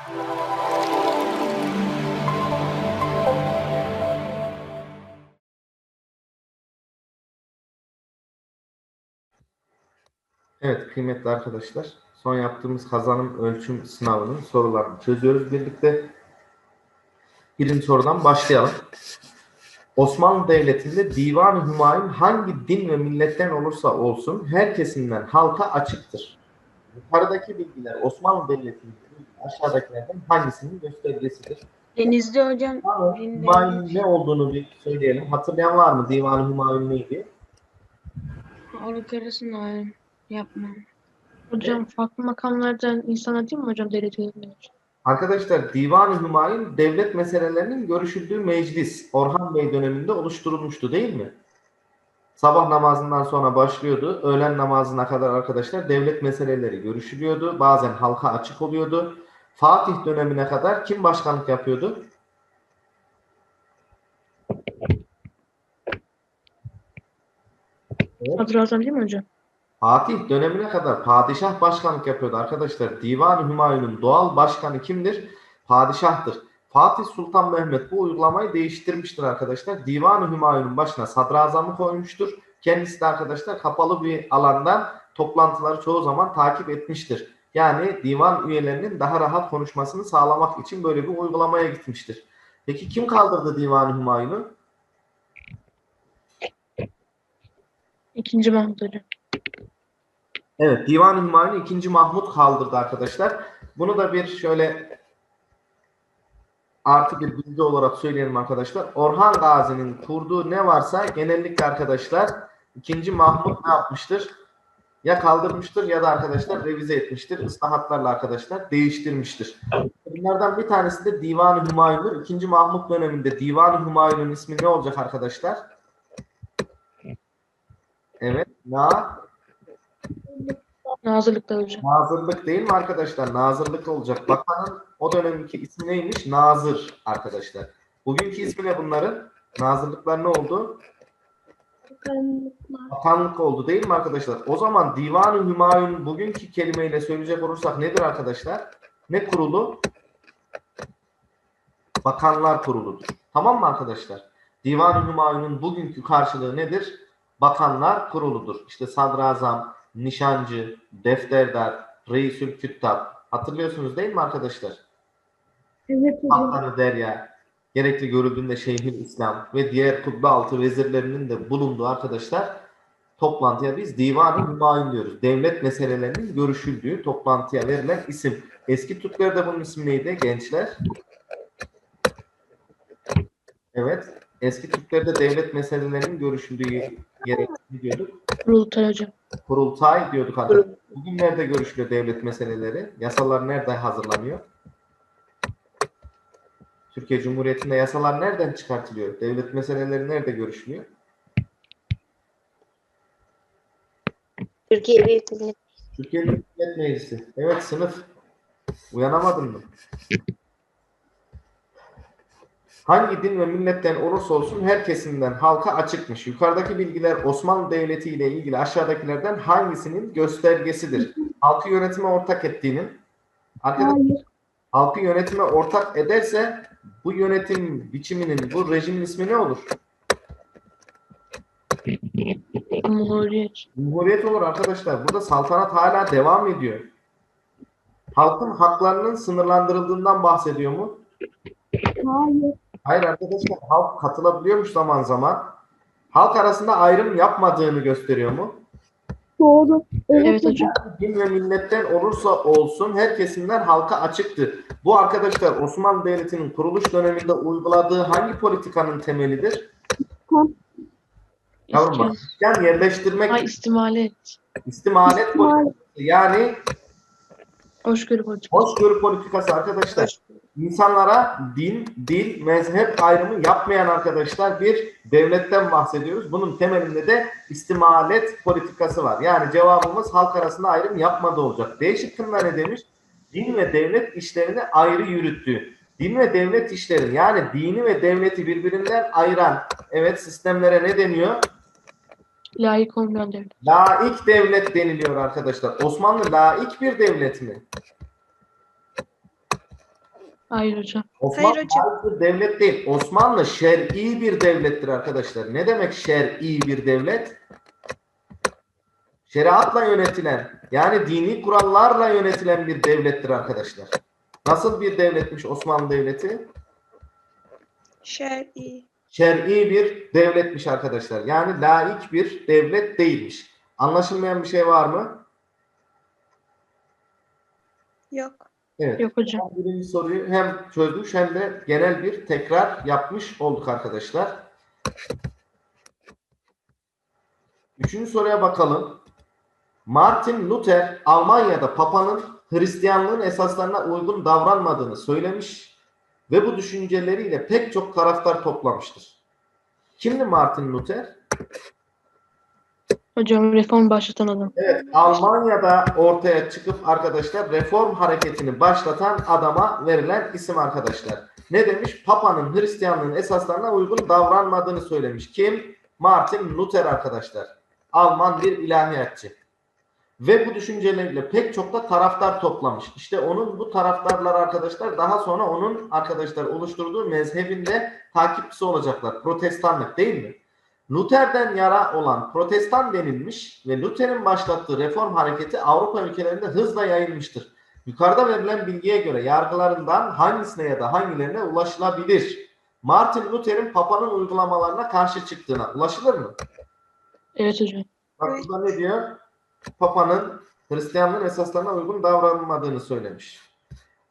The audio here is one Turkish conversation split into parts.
Evet kıymetli arkadaşlar. Son yaptığımız kazanım ölçüm sınavının sorularını çözüyoruz birlikte. Birinci sorudan başlayalım. Osmanlı Devleti'nde Divan-ı Hümayun hangi din ve milletten olursa olsun her kesimden halka açıktır. Yukarıdaki bilgiler Osmanlı Devleti'nin aşağıdakilerden hangisinin göstergesidir? Denizli hocam. Hümayun ne olduğunu bir söyleyelim. Hatırlayan var mı? Divan-ı Hümayun neydi? Oruk arasında yapmam. Hocam farklı makamlardan insana değil mi hocam devlet yönetmeni? Arkadaşlar Divan-ı Hümayun devlet meselelerinin görüşüldüğü meclis Orhan Bey döneminde oluşturulmuştu değil mi? Sabah namazından sonra başlıyordu. Öğlen namazına kadar arkadaşlar devlet meseleleri görüşülüyordu. Bazen halka açık oluyordu. Fatih dönemine kadar kim başkanlık yapıyordu? Sadrazam değil mi hocam? Fatih dönemine kadar padişah başkanlık yapıyordu arkadaşlar. Divan-ı Hümayun'un doğal başkanı kimdir? Padişahtır. Fatih Sultan Mehmet bu uygulamayı değiştirmiştir arkadaşlar. Divan-ı Hümayun'un başına sadrazamı koymuştur. Kendisi de arkadaşlar kapalı bir alanda toplantıları çoğu zaman takip etmiştir. Yani divan üyelerinin daha rahat konuşmasını sağlamak için böyle bir uygulamaya gitmiştir. Peki kim kaldırdı Divan-ı Hümayun'u? İkinci Mahmut hocam. Evet, Divan-ı Hümayun'u 2. Mahmut kaldırdı arkadaşlar. Bunu da bir şöyle artı bir bilgi olarak söyleyelim arkadaşlar. Orhan Gazi'nin kurduğu ne varsa genellikle arkadaşlar 2. Mahmut ne yapmıştır? Ya kaldırmıştır ya da arkadaşlar revize etmiştir. Islahatlarla arkadaşlar değiştirmiştir. Bunlardan bir tanesi de Divan-ı Hümayun'dur. 2. Mahmut döneminde Divan-ı Hümayun'un ismi ne olacak arkadaşlar? Evet. Na Nazırlıkta hocam. Nazırlık değil mi arkadaşlar? Nazırlık olacak. Bakanın o dönemki ismi neymiş? Nazır arkadaşlar. Bugünkü ismi ne bunların? Nazırlıklar ne oldu? Bakanlık oldu değil mi arkadaşlar? O zaman Divan-ı Hümayun bugünkü kelimeyle söyleyecek olursak nedir arkadaşlar? Ne kurulu? Bakanlar kuruludur. Tamam mı arkadaşlar? Divan-ı Hümayun'un bugünkü karşılığı nedir? Bakanlar kuruludur. İşte sadrazam, nişancı, defterdar, reisül küttab. Hatırlıyorsunuz değil mi arkadaşlar? Evet Kaptanı Derya, gerekli görüldüğünde Şeyhül İslam ve diğer kubbe altı vezirlerinin de bulunduğu arkadaşlar toplantıya biz Divan-ı Hümayun diyoruz. Devlet meselelerinin görüşüldüğü toplantıya verilen isim. Eski Türklerde bunun ismi neydi gençler? Evet. Eski Türklerde devlet meselelerinin görüşüldüğü ne diyorduk? Kurultay hocam. Kurultay diyorduk arkadaşlar. Bugün nerede görüşülüyor devlet meseleleri? Yasalar nerede hazırlanıyor? Türkiye Cumhuriyeti'nde yasalar nereden çıkartılıyor? Devlet meseleleri nerede görüşülüyor? Türkiye Büyük Millet Türkiye Büyük Millet Meclisi. Evet sınıf. Uyanamadın mı? Hangi din ve milletten olursa olsun her kesimden halka açıkmış. Yukarıdaki bilgiler Osmanlı Devleti ile ilgili aşağıdakilerden hangisinin göstergesidir? Halkı yönetime ortak ettiğinin. Arkadaşlar halkı yönetime ortak ederse bu yönetim biçiminin, bu rejimin ismi ne olur? Cumhuriyet. Cumhuriyet olur arkadaşlar. Burada saltanat hala devam ediyor. Halkın haklarının sınırlandırıldığından bahsediyor mu? Hayır. Hayır arkadaşlar. Halk katılabiliyormuş zaman zaman. Halk arasında ayrım yapmadığını gösteriyor mu? Doğru. Evet hocam. Din ve milletten olursa olsun her kesimden halka açıktır. Bu arkadaşlar Osmanlı Devleti'nin kuruluş döneminde uyguladığı hangi politikanın temelidir? Yavrum bak. Yani yerleştirmek, Ay istimalet. istimalet politikası. Yani Hoşgörü hocam. hoşgörü politikası arkadaşlar. İnsanlara din, dil, mezhep ayrımı yapmayan arkadaşlar bir devletten bahsediyoruz. Bunun temelinde de istimalet politikası var. Yani cevabımız halk arasında ayrım yapmadı olacak. D şıkkında ne demiş? Din ve devlet işlerini ayrı yürüttü. Din ve devlet işlerini yani dini ve devleti birbirinden ayıran evet sistemlere ne deniyor? Layık olmayan devlet. Laik devlet deniliyor arkadaşlar. Osmanlı laik bir devlet mi? Hayır hocam. Osmanlı Hayır hocam. laik bir devlet değil. Osmanlı şer'i bir devlettir arkadaşlar. Ne demek şer'i bir devlet? Şeriatla yönetilen, yani dini kurallarla yönetilen bir devlettir arkadaşlar. Nasıl bir devletmiş Osmanlı Devleti? Şer'i. Şer'i bir devletmiş arkadaşlar. Yani laik bir devlet değilmiş. Anlaşılmayan bir şey var mı? Yok. Evet. Yok hocam. Birinci soruyu hem çözmüş hem de genel bir tekrar yapmış olduk arkadaşlar. Üçüncü soruya bakalım. Martin Luther Almanya'da Papa'nın Hristiyanlığın esaslarına uygun davranmadığını söylemiş ve bu düşünceleriyle pek çok taraftar toplamıştır. Kimdi Martin Luther? Hocam reform başlatan adam. Evet, Almanya'da ortaya çıkıp arkadaşlar reform hareketini başlatan adama verilen isim arkadaşlar. Ne demiş? Papa'nın Hristiyanlığın esaslarına uygun davranmadığını söylemiş. Kim? Martin Luther arkadaşlar. Alman bir ilahiyatçı. Ve bu düşünceleriyle pek çok da taraftar toplamış. İşte onun bu taraftarlar arkadaşlar daha sonra onun arkadaşlar oluşturduğu mezhebinde takipçisi olacaklar. Protestanlık değil mi? Luther'den yara olan protestan denilmiş ve Luther'in başlattığı reform hareketi Avrupa ülkelerinde hızla yayılmıştır. Yukarıda verilen bilgiye göre yargılarından hangisine ya da hangilerine ulaşılabilir? Martin Luther'in Papa'nın uygulamalarına karşı çıktığına ulaşılır mı? Evet hocam. Bak burada ne diyor? Papa'nın Hristiyanlığın esaslarına uygun davranmadığını söylemiş.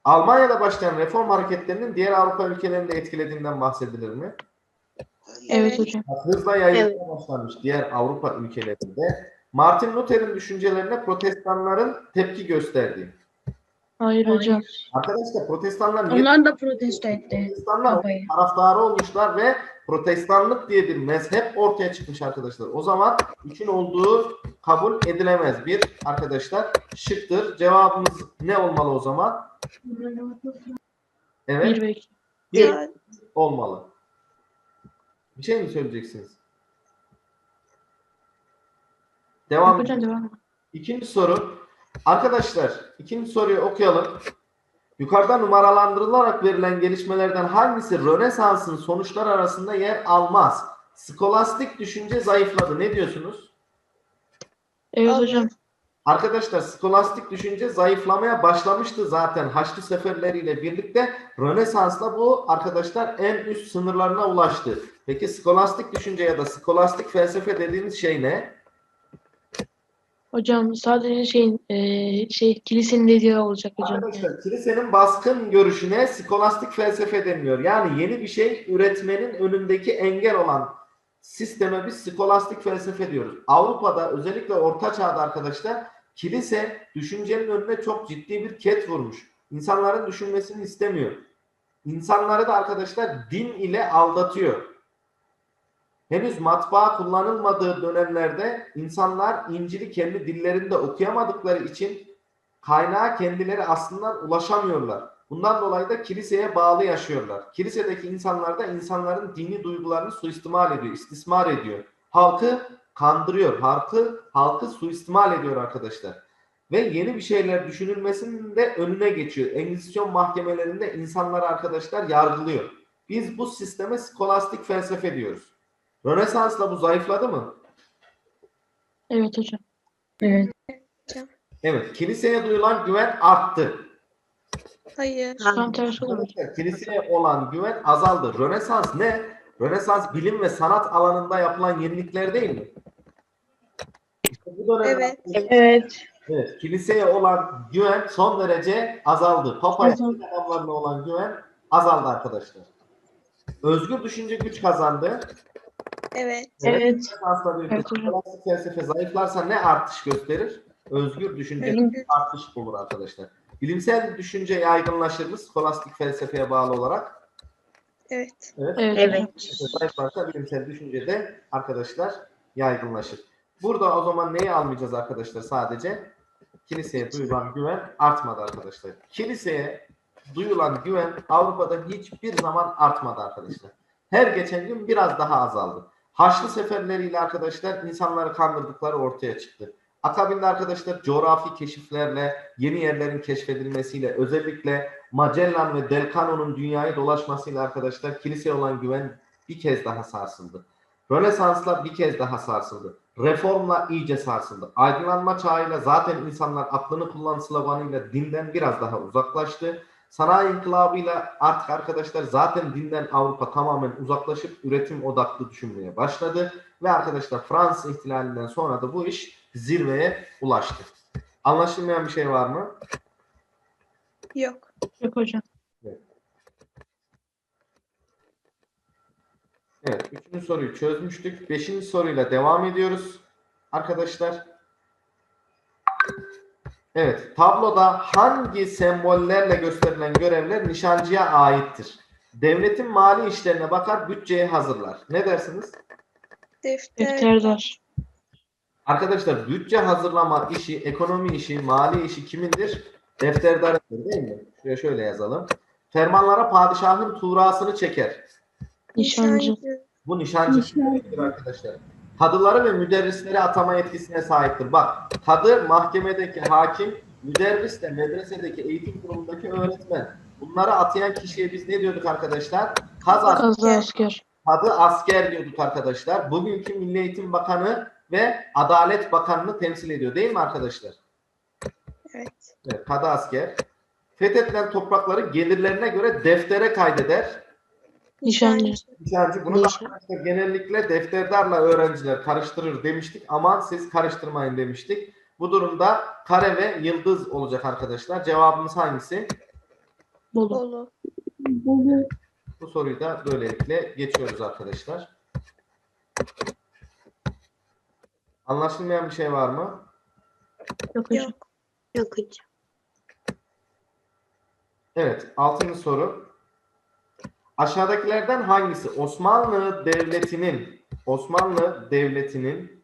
Almanya'da başlayan reform hareketlerinin diğer Avrupa ülkelerinde etkilediğinden bahsedilir mi? Evet hocam. hızla yayılmaya başlanmış diğer Avrupa ülkelerinde. Martin Luther'in düşüncelerine protestanların tepki gösterdiği. Hayır hocam. Arkadaşlar protestanlar Onlar da protesto etti. protestanlar Papayı. taraftarı olmuşlar ve protestanlık diye bir mezhep ortaya çıkmış arkadaşlar. O zaman üçün olduğu kabul edilemez bir arkadaşlar şıktır. Cevabımız ne olmalı o zaman? Evet. Bir ve iki. Bir olmalı. Bir şey mi söyleyeceksiniz? Devam hocam devam. İkinci soru. Arkadaşlar ikinci soruyu okuyalım. Yukarıda numaralandırılarak verilen gelişmelerden hangisi Rönesans'ın sonuçları arasında yer almaz? Skolastik düşünce zayıfladı. Ne diyorsunuz? Evet hocam. Arkadaşlar skolastik düşünce zayıflamaya başlamıştı zaten Haçlı seferleriyle birlikte. Rönesans'la bu arkadaşlar en üst sınırlarına ulaştı. Peki skolastik düşünce ya da skolastik felsefe dediğiniz şey ne? Hocam sadece şeyin eee şey kilisenin dediği olacak hocam. Arkadaşlar kilisenin baskın görüşüne skolastik felsefe deniliyor. Yani yeni bir şey üretmenin önündeki engel olan sisteme biz skolastik felsefe diyoruz. Avrupa'da özellikle Orta Çağ'da arkadaşlar kilise düşüncenin önüne çok ciddi bir ket vurmuş. İnsanların düşünmesini istemiyor. İnsanları da arkadaşlar din ile aldatıyor. Henüz matbaa kullanılmadığı dönemlerde insanlar İncil'i kendi dillerinde okuyamadıkları için kaynağa kendileri aslında ulaşamıyorlar. Bundan dolayı da kiliseye bağlı yaşıyorlar. Kilisedeki insanlar da insanların dini duygularını suistimal ediyor, istismar ediyor. Halkı kandırıyor, halkı halkı suistimal ediyor arkadaşlar. Ve yeni bir şeyler düşünülmesinin de önüne geçiyor. Engizisyon mahkemelerinde insanlar arkadaşlar yargılıyor. Biz bu sisteme skolastik felsefe diyoruz. Rönesans'la bu zayıfladı mı? Evet hocam. Evet. Evet. Kiliseye duyulan güven arttı. hayır. Tam tersi Kiliseye olan güven azaldı. Rönesans ne? Rönesans bilim ve sanat alanında yapılan yenilikler değil mi? İşte bu dönemde Evet. Evet. evet, kiliseye olan güven son derece azaldı. Papa'ya Azaldı. adamlarına olan güven azaldı arkadaşlar. Özgür düşünce güç kazandı. Evet. Evet. Evet skolastik felsefe zayıflarsa ne artış gösterir? Özgür düşünce Özgür. artış olur arkadaşlar. Bilimsel düşünce yaygınlaşır mı skolastik felsefeye bağlı olarak? Evet. Evet. Evet, hocam. Zayıflarsa bilimsel düşünce de arkadaşlar yaygınlaşır. Burada o zaman neyi almayacağız arkadaşlar sadece? Kiliseye duyulan güven artmadı arkadaşlar. Kiliseye duyulan güven Avrupa'da hiçbir zaman artmadı arkadaşlar. Her geçen gün biraz daha azaldı. Haçlı seferleriyle arkadaşlar insanları kandırdıkları ortaya çıktı. Akabinde arkadaşlar coğrafi keşiflerle, yeni yerlerin keşfedilmesiyle, özellikle Magellan ve Delcano'nun dünyayı dolaşmasıyla arkadaşlar kiliseye olan güven bir kez daha sarsıldı. Rönesansla bir kez daha sarsıldı. Reformla iyice sarsıldı. Aydınlanma çağıyla zaten insanlar aklını kullan sloganıyla dinden biraz daha uzaklaştı. Sanayi inkılabıyla artık arkadaşlar zaten dinden Avrupa tamamen uzaklaşıp üretim odaklı düşünmeye başladı. Ve arkadaşlar Fransız ihtilalinden sonra da bu iş zirveye ulaştı. Anlaşılmayan bir şey var mı? Yok. Yok hocam. Evet, üçüncü soruyu çözmüştük. Beşinci soruyla devam ediyoruz arkadaşlar. Evet, tabloda hangi sembollerle gösterilen görevler nişancıya aittir? Devletin mali işlerine bakar, bütçeyi hazırlar. Ne dersiniz? Defter. Defterdar. Arkadaşlar bütçe hazırlama işi, ekonomi işi, mali işi kimindir? Defterdarındır değil mi? Şuraya şöyle yazalım. Fermanlara padişahın tuğrasını çeker. Nişancı. Bu nişancı Nişancı. arkadaşlar. Kadıları ve müderrisleri atama yetkisine sahiptir. Bak, kadı mahkemedeki hakim, müderris de medresedeki eğitim kurumundaki öğretmen. Bunları atayan kişiye biz ne diyorduk arkadaşlar? Kaz asker, asker. kadı asker diyorduk arkadaşlar. Bugünkü Milli Eğitim Bakanı ve Adalet Bakanı'nı temsil ediyor değil mi arkadaşlar? Evet. Evet, kadı asker. Fethedilen toprakları gelirlerine göre deftere kaydeder. Nişancı. Nişancı bunu da Nişan- arkadaşlar genellikle defterdarla öğrenciler karıştırır demiştik. Aman siz karıştırmayın demiştik. Bu durumda kare ve yıldız olacak arkadaşlar. Cevabımız hangisi? Bolu. Bolu. Bu soruyu da böylelikle geçiyoruz arkadaşlar. Anlaşılmayan bir şey var mı? Yok hocam. Yok. Yok hocam. Evet, altıncı soru. Aşağıdakilerden hangisi Osmanlı Devleti'nin Osmanlı Devleti'nin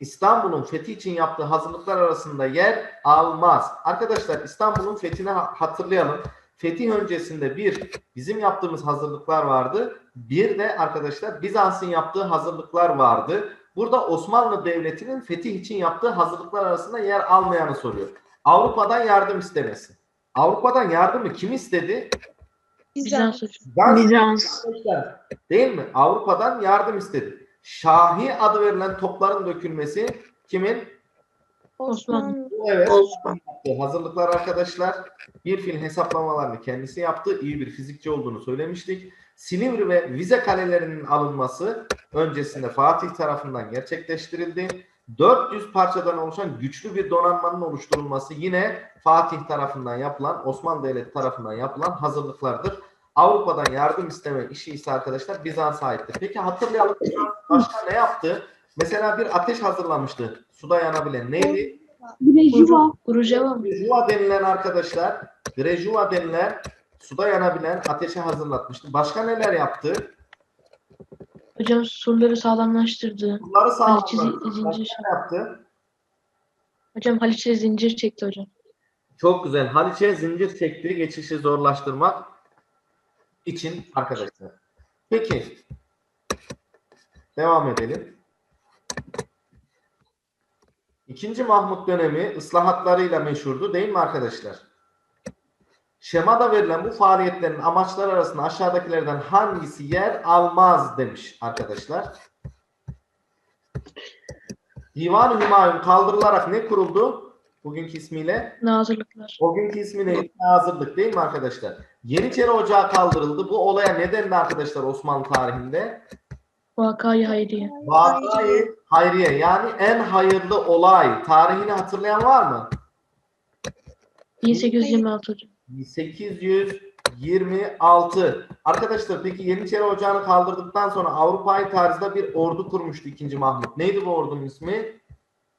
İstanbul'un fethi için yaptığı hazırlıklar arasında yer almaz? Arkadaşlar İstanbul'un fethini ha- hatırlayalım. Fetih öncesinde bir bizim yaptığımız hazırlıklar vardı. Bir de arkadaşlar Bizans'ın yaptığı hazırlıklar vardı. Burada Osmanlı Devleti'nin fetih için yaptığı hazırlıklar arasında yer almayanı soruyor. Avrupa'dan yardım istemesi. Avrupa'dan yardımı kim istedi? Bizans. Bizans Bizans. arkadaşlar, Değil mi? Avrupa'dan yardım istedi. Şahi adı verilen topların dökülmesi kimin? Osmanlı. Evet. Osman. yaptığı hazırlıklar arkadaşlar. Bir fil hesaplamalarını kendisi yaptı. İyi bir fizikçi olduğunu söylemiştik. Silivri ve Vize kalelerinin alınması öncesinde Fatih tarafından gerçekleştirildi. 400 parçadan oluşan güçlü bir donanmanın oluşturulması yine Fatih tarafından yapılan, Osmanlı Devleti tarafından yapılan hazırlıklardır. Avrupa'dan yardım isteme işi ise arkadaşlar Bizans'a aitti. Peki hatırlayalım Bizans başka ne yaptı? Mesela bir ateş hazırlamıştı. Suda yanabilen. Neydi? Mı? Grejuva denilen arkadaşlar, Grejuva denilen suda yanabilen ateşi hazırlatmıştı. Başka neler yaptı? Hocam surları sağlamlaştırdı. Bunları zi- zincir. Yaptı? Hocam Haliç'e zincir çekti hocam. Çok güzel. Haliç'e zincir çektiği geçişi zorlaştırmak için arkadaşlar. Peki. Devam edelim. İkinci Mahmut dönemi ıslahatlarıyla meşhurdu değil mi arkadaşlar? Şemada verilen bu faaliyetlerin amaçları arasında aşağıdakilerden hangisi yer almaz demiş arkadaşlar. Divan-ı Hümayun kaldırılarak ne kuruldu? Bugünkü ismiyle. Nazırlıklar. O günkü ismi neydi? Hazırlık değil mi arkadaşlar? Yeniçeri Ocağı kaldırıldı. Bu olaya ne dendi arkadaşlar Osmanlı tarihinde? Vakayı Hayriye. Vakayı Hayriye yani en hayırlı olay. Tarihini hatırlayan var mı? 1826 hocam. 826. Arkadaşlar peki Yeniçeri Ocağı'nı kaldırdıktan sonra Avrupa'yı tarzda bir ordu kurmuştu 2. Mahmut. Neydi bu ordunun ismi?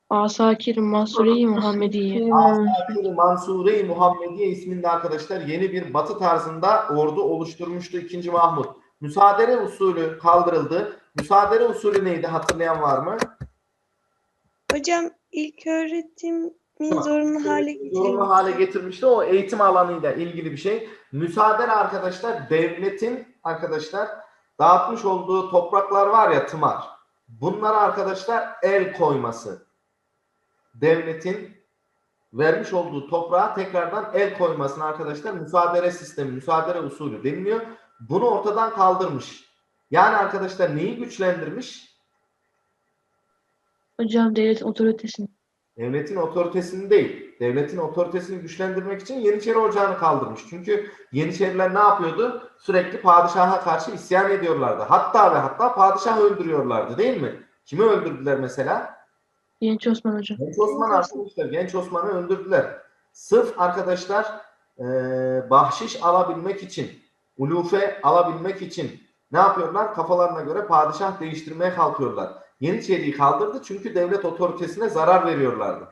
Asakir Mansure-i Muhammediye. Asakir Mansure-i Muhammediye isminde arkadaşlar yeni bir batı tarzında ordu oluşturmuştu 2. Mahmut. Müsaadele usulü kaldırıldı. Müsaadele usulü neydi hatırlayan var mı? Hocam ilk öğretimin Tamam. zorunlu hale Zorunlu hale getirmişti. O eğitim alanıyla ilgili bir şey. Müsaadele arkadaşlar devletin arkadaşlar dağıtmış olduğu topraklar var ya tımar. Bunlara arkadaşlar el koyması. devletin vermiş olduğu toprağa tekrardan el koymasına arkadaşlar müsaadele sistemi, müsaadele usulü deniliyor. Bunu ortadan kaldırmış. Yani arkadaşlar neyi güçlendirmiş? Hocam devletin otoritesini. Devletin otoritesini değil. Devletin otoritesini güçlendirmek için Yeniçeri Ocağı'nı kaldırmış. Çünkü Yeniçeriler ne yapıyordu? Sürekli padişaha karşı isyan ediyorlardı. Hatta ve hatta padişahı öldürüyorlardı değil mi? Kimi öldürdüler mesela? Genç Osman hocam. Genç Osman arkadaşlar, Genç Osman'ı öldürdüler. Sırf arkadaşlar eee, bahşiş alabilmek için, ulufe alabilmek için ne yapıyorlar? Kafalarına göre padişah değiştirmeye kalkıyorlar. Yeniçeri'yi kaldırdı çünkü devlet otoritesine zarar veriyorlardı.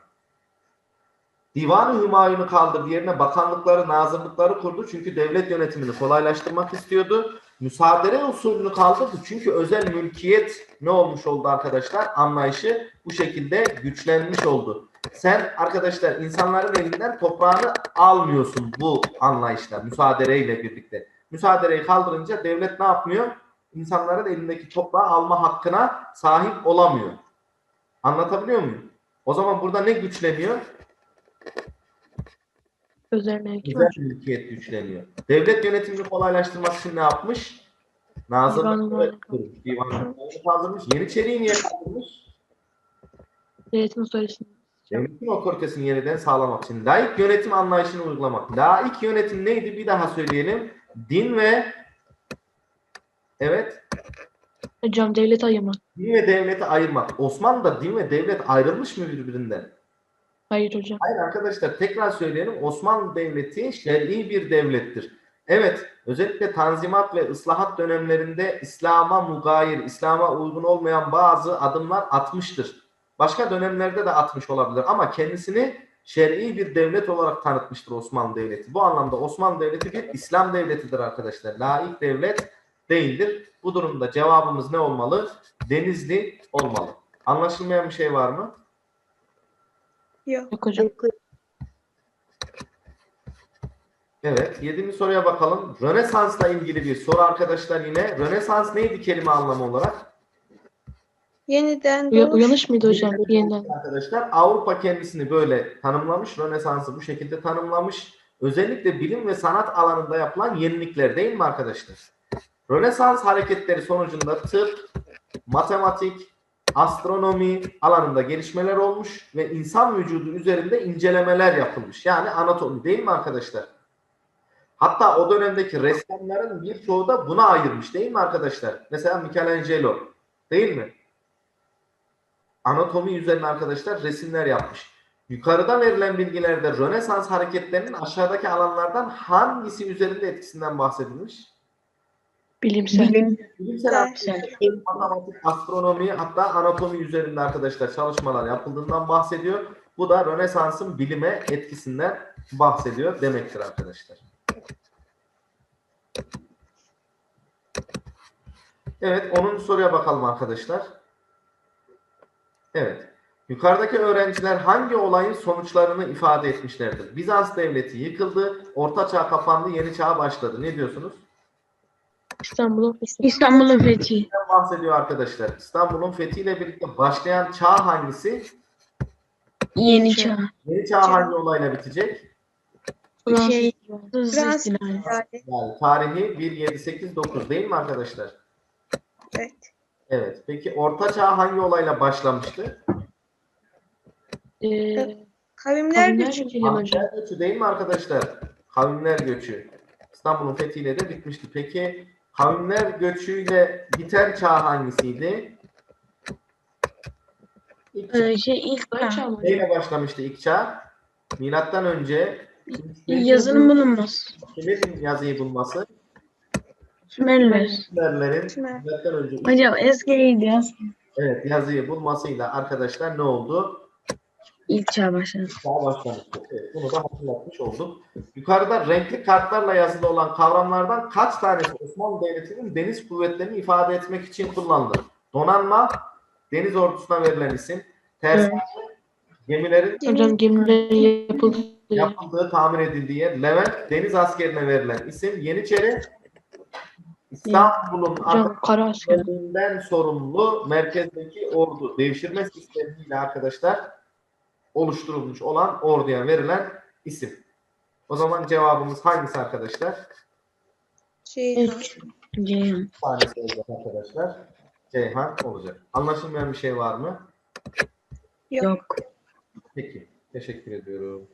Divan-ı Hümayun'u kaldırdı yerine bakanlıkları, nazırlıkları kurdu çünkü devlet yönetimini kolaylaştırmak istiyordu. Müsaadele usulünü kaldırdı çünkü özel mülkiyet ne olmuş oldu arkadaşlar? Anlayışı bu şekilde güçlenmiş oldu. Sen arkadaşlar insanların elinden toprağını almıyorsun bu anlayışla, müsaadeyle birlikte. Müsaadeyi kaldırınca devlet ne yapmıyor? İnsanların elindeki toprağı alma hakkına sahip olamıyor. Anlatabiliyor muyum? O zaman burada ne güçleniyor? Özel mülkiyet güçleniyor. Devlet yönetimini kolaylaştırmak için ne yapmış? Divan-ı kurmuş. Hümayun'u kaldırmış. Yeniçeri'yi niye kaldırmış? Devletin otoritesini. Devletin otoritesini yeniden sağlamak için. Laik yönetim anlayışını uygulamak. Laik yönetim neydi? Bir daha söyleyelim. Din ve evet Hocam devlet ayırma. din ve devleti ayırmak. Osmanlı'da din ve devlet ayrılmış mı birbirinden? Hayır hocam. Hayır arkadaşlar tekrar söyleyelim. Osmanlı Devleti şer'i bir devlettir. Evet özellikle tanzimat ve ıslahat dönemlerinde İslam'a mugayir, İslam'a uygun olmayan bazı adımlar atmıştır. Başka dönemlerde de atmış olabilir ama kendisini şer'i bir devlet olarak tanıtmıştır Osmanlı Devleti. Bu anlamda Osmanlı Devleti bir İslam devletidir arkadaşlar. Laik devlet değildir. Bu durumda cevabımız ne olmalı? Denizli olmalı. Anlaşılmayan bir şey var mı? Yok. Yok hocam. Evet. Yedinci soruya bakalım. Rönesans'la ilgili bir soru arkadaşlar yine. Rönesans neydi kelime anlamı olarak? Yeniden doğuş. uyanış mıydı hocam? Yeniden. Arkadaşlar Avrupa kendisini böyle tanımlamış. Rönesans'ı bu şekilde tanımlamış. Özellikle bilim ve sanat alanında yapılan yenilikler değil mi arkadaşlar? Rönesans hareketleri sonucunda tıp, matematik, astronomi alanında gelişmeler olmuş ve insan vücudu üzerinde incelemeler yapılmış. Yani anatomi değil mi arkadaşlar? Hatta o dönemdeki ressamların birçoğu da buna ayırmış değil mi arkadaşlar? Mesela Michelangelo değil mi? Anatomi üzerine arkadaşlar resimler yapmış. Yukarıda verilen bilgilerde Rönesans hareketlerinin aşağıdaki alanlardan hangisi üzerinde etkisinden bahsedilmiş? Bilimsel. Bilimsel Ders. aktiviteler, matematik, astronomi hatta anatomi üzerinde arkadaşlar çalışmalar yapıldığından bahsediyor. Bu da Rönesans'ın bilime etkisinden bahsediyor demektir arkadaşlar. Evet 10. soruya bakalım arkadaşlar. Evet. Yukarıdaki öğrenciler hangi olayın sonuçlarını ifade etmişlerdir? Bizans devleti yıkıldı, Orta Çağ kapandı, Yeni Çağ başladı. Ne diyorsunuz? İstanbul'un fethi. İstanbul'un fethi. Bahsediyor arkadaşlar? İstanbul'un fethiyle birlikte başlayan çağ hangisi? Yeni çağ. Yeni çağ hangi olayla bitecek? Şey, Fransız. Yani tarihi 1, 7, 8, 9 değil mi arkadaşlar? Evet. Evet. Peki Orta Çağ hangi olayla başlamıştı? Ee, Kavimler. Kavimler göçü değil mi arkadaşlar? Kavimler göçü. İstanbul'un fethiyle de bitmişti. Peki kavimler göçüyle biten çağ hangisiydi? İlk çağ. Ee, şey ilk çağ. Neyle başlamıştı ilk çağ? Milattan önce Yazının bulunması. kimin yazıyı bulması? Sümerliler. Sümerlerin Sümer. milattan önce Hocam eskiydi evet, yazıyı bulmasıyla arkadaşlar ne oldu? İlk çağ başladı. Çağ başlamıştı. Evet, bunu da hatırlatmış olduk. Yukarıda renkli kartlarla yazılı olan kavramlardan kaç tanesi Osmanlı Devleti'nin deniz kuvvetlerini ifade etmek için kullanılır? Donanma, deniz ordusuna verilen isim, tersane, gemilerin Hocam gemilerin yapıldığı yapıldığı, tamir edildiği yer, Levent, deniz askerine verilen isim, Yeniçeri, İstanbul'un. Devletinden sorumlu merkezdeki ordu devşirme sistemiyle arkadaşlar oluşturulmuş olan orduya verilen isim. O zaman cevabımız hangisi arkadaşlar? Ceyhan. Ceyhan. Tanesi olacak arkadaşlar. Ceyhan olacak. Anlaşılmayan bir şey var mı? Yok. Peki. Teşekkür ediyorum.